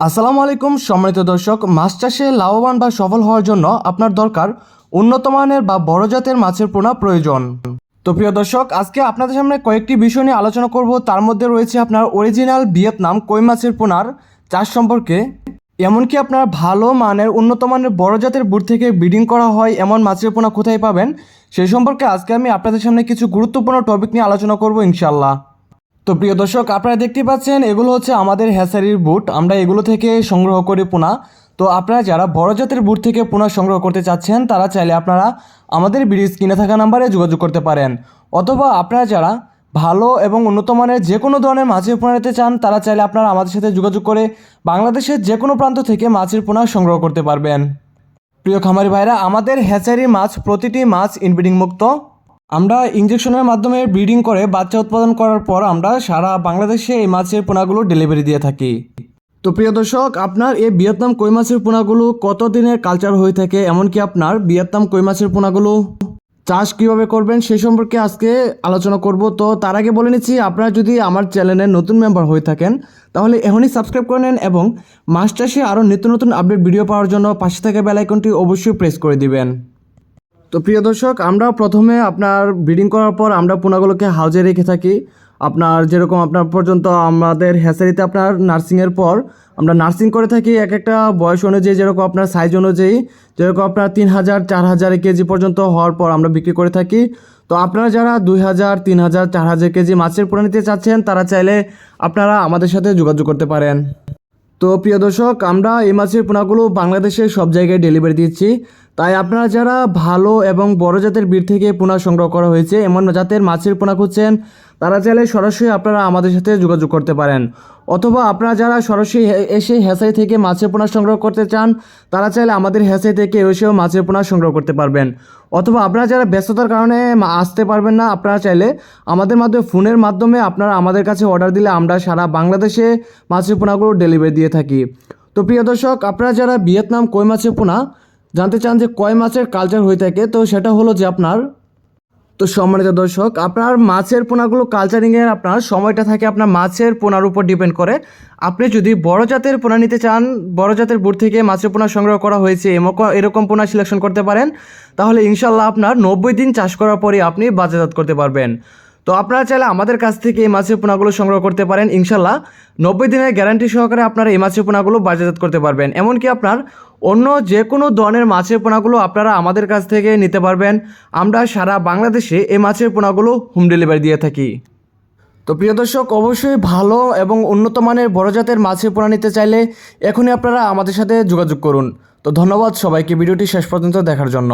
আসসালামু আলাইকুম, সম্মানিত দর্শক, মাছ চাষে লাভবান বা সফল হওয়ার জন্য আপনার দরকার উন্নত মানের বা বড় জাতের মাছের পোনা প্রয়োজন। তো প্রিয় দর্শক, আজকে আপনাদের সামনে কয়েকটি বিষয় নিয়ে আলোচনা করব। তার মধ্যে রয়েছে আপনার অরিজিনাল ভিয়েতনাম কই মাছের পোনার চাষ সম্পর্কে। এমনকি আপনার ভালো মানের, উন্নত মানের, বড় জাতের বুট থেকে ব্রিডিং করা হয় এমন মাছের পোনা কোথায় পাবেন? সেই সম্পর্কে আজকে আমি আপনাদের সামনে কিছু গুরুত্বপূর্ণ টপিক নিয়ে আলোচনা করব ইনশাল্লাহ তো প্রিয় দর্শক, আপনারা দেখতে পাচ্ছেন, এগুলো হচ্ছে আমাদের হ্যাসারির বুট। আমরা এগুলো থেকে সংগ্রহ করি পোনা। তো আপনারা যারা বড় জাতের বুট থেকে পোনা সংগ্রহ করতে চাচ্ছেন, তারা চাইলে আপনারা আমাদের ব্রিজ কিনে থাকা নাম্বারে যোগাযোগ করতে পারেন। অথবা আপনারা যারা ভালো এবং উন্নত মানের যে কোনো ধরনের মাছের পোনা নিতে চান, তারা চাইলে আপনারা আমাদের সাথে যোগাযোগ করে বাংলাদেশের যে কোনো প্রান্ত থেকে মাছের পোনা সংগ্রহ করতে পারবেন। প্রিয় খামারি ভাইরা, আমাদের হ্যাচারি মাছ প্রতিটি মাছ ইনব্রিডিং মুক্ত আমরা ইঞ্জেকশনের মাধ্যমে ব্রিডিং করে বাচ্চা উৎপাদন করার পর আমরা সারা বাংলাদেশে এই মাছের পোনাগুলো ডেলিভারি দিয়ে থাকি। তো প্রিয় দর্শক, আপনার এই ভিয়েতনাম কই মাছের পোনাগুলো কত দিনের কালচার হয়ে থাকে, এমনকি আপনার ভিয়েতনাম কই মাছের পোনাগুলো চাষ কীভাবে করবেন সেই সম্পর্কে আজকে আলোচনা করব। তো তার আগে বলে নিচ্ছি, আপনারা যদি আমার চ্যানেলের নতুন মেম্বার হয়ে থাকেন, তাহলে এখনই সাবস্ক্রাইব করে নেন এবং মাছ চাষে আরও নিত্য নতুন আপডেট ভিডিও পাওয়ার জন্য পাশে থাকা বেল আইকনটি অবশ্যই প্রেস করে দিবেন। তো প্রিয় দর্শক, আমরা প্রথমে আপনার ব্রিডিং করার পর আমরা পোনাগুলোকে হাউজে রেখে থাকি। আপনার যেরকম আপনার পর্যন্ত আমাদের হ্যাসারিতে আপনার নার্সিংয়ের পর আমরা নার্সিং করে থাকি, এক একটা বয়স অনুযায়ী যেরকম আপনার সাইজ অনুযায়ী, যেরকম আপনার তিন হাজার, চার হাজার কেজি পর্যন্ত হওয়ার পর আমরা বিক্রি করে থাকি। তো আপনারা যারা দুই হাজার, তিন হাজার, চার হাজার কেজি মাছের পোনা নিতে চাচ্ছেন, তারা চাইলে আপনারা আমাদের সাথে যোগাযোগ করতে পারেন। তো প্রিয় দর্শক, আমরা এই মাছের পোনাগুলো বাংলাদেশের সব জায়গায় ডেলিভারি দিচ্ছি। তাই আপনারা যারা ভালো এবং বড় জাতের বীর থেকে পোনা সংগ্রহ করা হয়েছে, এমন জাতের মাছের পোনা খুঁজছেন, তারা চাইলে সরাসরি আপনারা আমাদের সাথে যোগাযোগ করতে পারেন। অথবা আপনারা যারা সরাসরি এসে হেসাই থেকে মাছের পোনা সংগ্রহ করতে চান, তারা চাইলে আমাদের হেসাই থেকে এসেও মাছের পোনা সংগ্রহ করতে পারবেন। অথবা আপনারা যারা ব্যস্ততার কারণে আসতে পারবেন না, আপনারা চাইলে আমাদের মাধ্যমে ফোনের মাধ্যমে আপনারা আমাদের কাছে অর্ডার দিলে আমরা সারা বাংলাদেশে মাছের পোনাগুলো ডেলিভারি দিয়ে থাকি। তো প্রিয় দর্শক, আপনারা যারা ভিয়েতনাম কই মাছের পোনা জানতে চান যে কয় মাছের কালচার হয়ে থাকে, তো সেটা হলো যে আপনার, তো সম্মানিত দর্শক, আপনার মাছের পোনাগুলো কালচারিংয়ের আপনার সময়টা থাকে আপনার মাছের পোনার উপর ডিপেন্ড করে। আপনি যদি বড় জাতের পোনা নিতে চান, বড় জাতের বুট থেকে মাছের পোনা সংগ্রহ করা হয়েছে এরকম পোনা সিলেকশন করতে পারেন, তাহলে ইনশাল্লাহ আপনার নব্বই দিন চাষ করার পরে আপনি বাজারজাত করতে পারবেন। তো আপনারা চাইলে আমাদের কাছ থেকে এই মাছের পোনাগুলো সংগ্রহ করতে পারেন ইনশাল্লাহ নব্বই দিনের গ্যারান্টি সহকারে আপনারা এই মাছের পোনাগুলো বাজারজাত করতে পারবেন। এমনকি আপনার অন্য যে কোনো ধরনের মাছের পোনাগুলো আপনারা আমাদের কাছ থেকে নিতে পারবেন। আমরা সারা বাংলাদেশে এই মাছের পোনাগুলো হোম ডেলিভারি দিয়ে থাকি। তো প্রিয় দর্শক, অবশ্যই ভালো এবং উন্নত মানের বড় জাতের মাছের পোনা নিতে চাইলে এখনই আপনারা আমাদের সাথে যোগাযোগ করুন। তো ধন্যবাদ সবাইকে, ভিডিওটি শেষ পর্যন্ত দেখার জন্য।